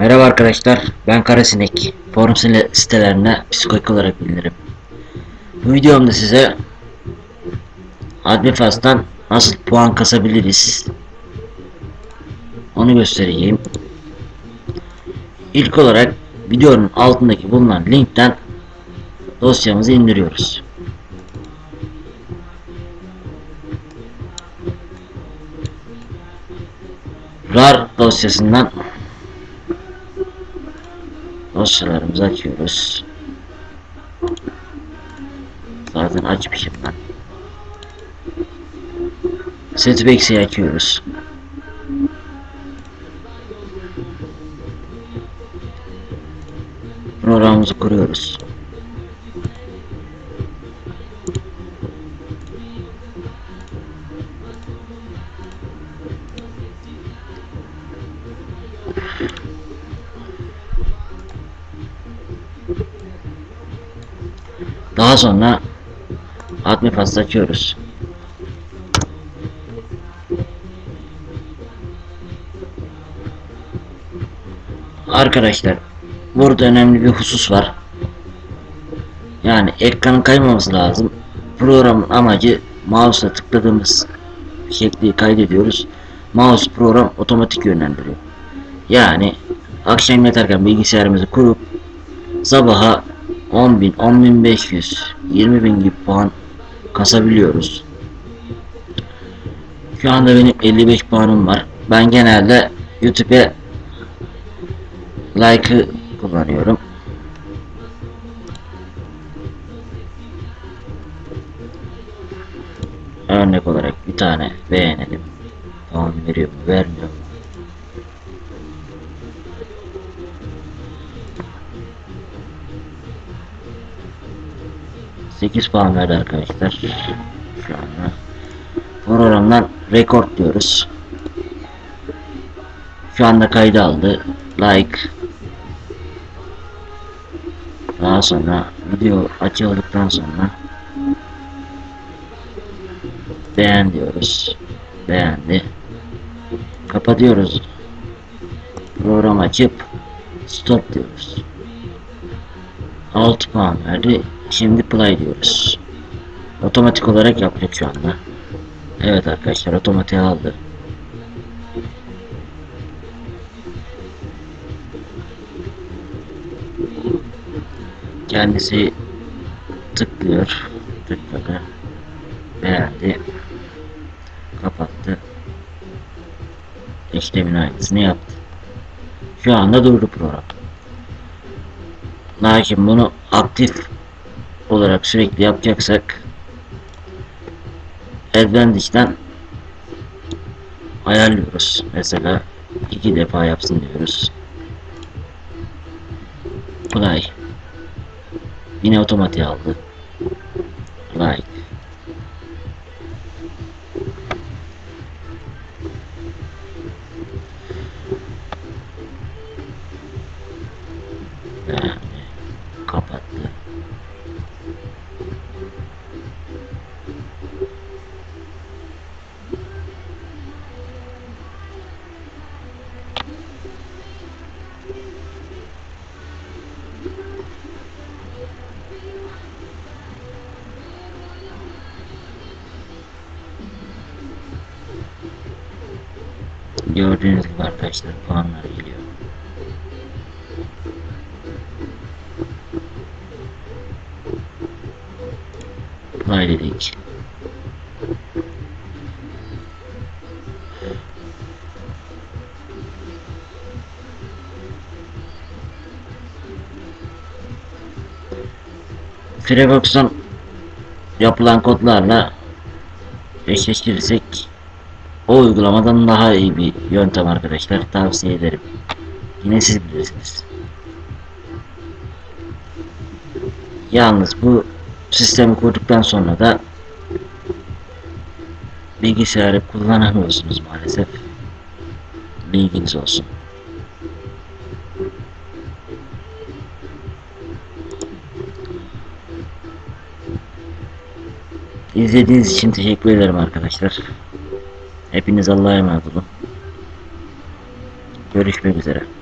Merhaba arkadaşlar, ben Karasinek. Forum site- sitelerine psikolojik olarak bilinirim. Bu videomda size Admifas'tan nasıl puan kasabiliriz onu göstereceğim. İlk olarak videonun altındaki bulunan linkten dosyamızı indiriyoruz. RAR dosyasından dosyalarımızı açıyoruz. Zaten açmışım ben. Setbacks'i açıyoruz. Programımızı kuruyoruz. Daha sonra Admifast'ı açıyoruz. Arkadaşlar burada önemli bir husus var. Yani ekranın kaymaması lazım. Programın amacı mouse'la tıkladığımız şekli kaydediyoruz. Mouse program otomatik yönlendiriyor. Yani akşam yatarken bilgisayarımızı kurup sabaha 10.000, 10.500, 20.000 gibi puan kasabiliyoruz. Şu anda benim 55 puanım var. Ben genelde YouTube'e like'ı kullanıyorum. Örnek olarak bir tane beğenelim. Puan veriyor mu, vermiyor mu? Sekiz puan verdi arkadaşlar. Şu anda programdan rekord diyoruz. Şu anda kaydı aldı. Like. Daha sonra video açıldıktan sonra beğen diyoruz. Beğendi. Kapatıyoruz. Program açıp stop diyoruz. 6 puan verdi. Şimdi play diyoruz. Otomatik olarak yapacak şu anda. Evet arkadaşlar otomatik aldı. Kendisi tıklıyor. Tıkladı. Beğendi. Kapattı. İşlemin aynısını yaptı. Şu anda durdu program. Lakin bunu aktif olarak sürekli yapacaksak Advantage'den ayarlıyoruz. Mesela iki defa yapsın diyoruz. Play. Yine otomatik aldı. Like. Gördüğünüz gibi arkadaşlar puanlar geliyor. Play dedik. Firefox'tan yapılan kodlarla eşleştirirsek o uygulamadan daha iyi bir yöntem arkadaşlar tavsiye ederim. Yine siz bilirsiniz. Yalnız bu sistemi kurduktan sonra da bilgisayarı kullanamıyorsunuz maalesef. Bilginiz olsun. İzlediğiniz için teşekkür ederim arkadaşlar. Hepiniz Allah'a emanet olun. Görüşmek üzere.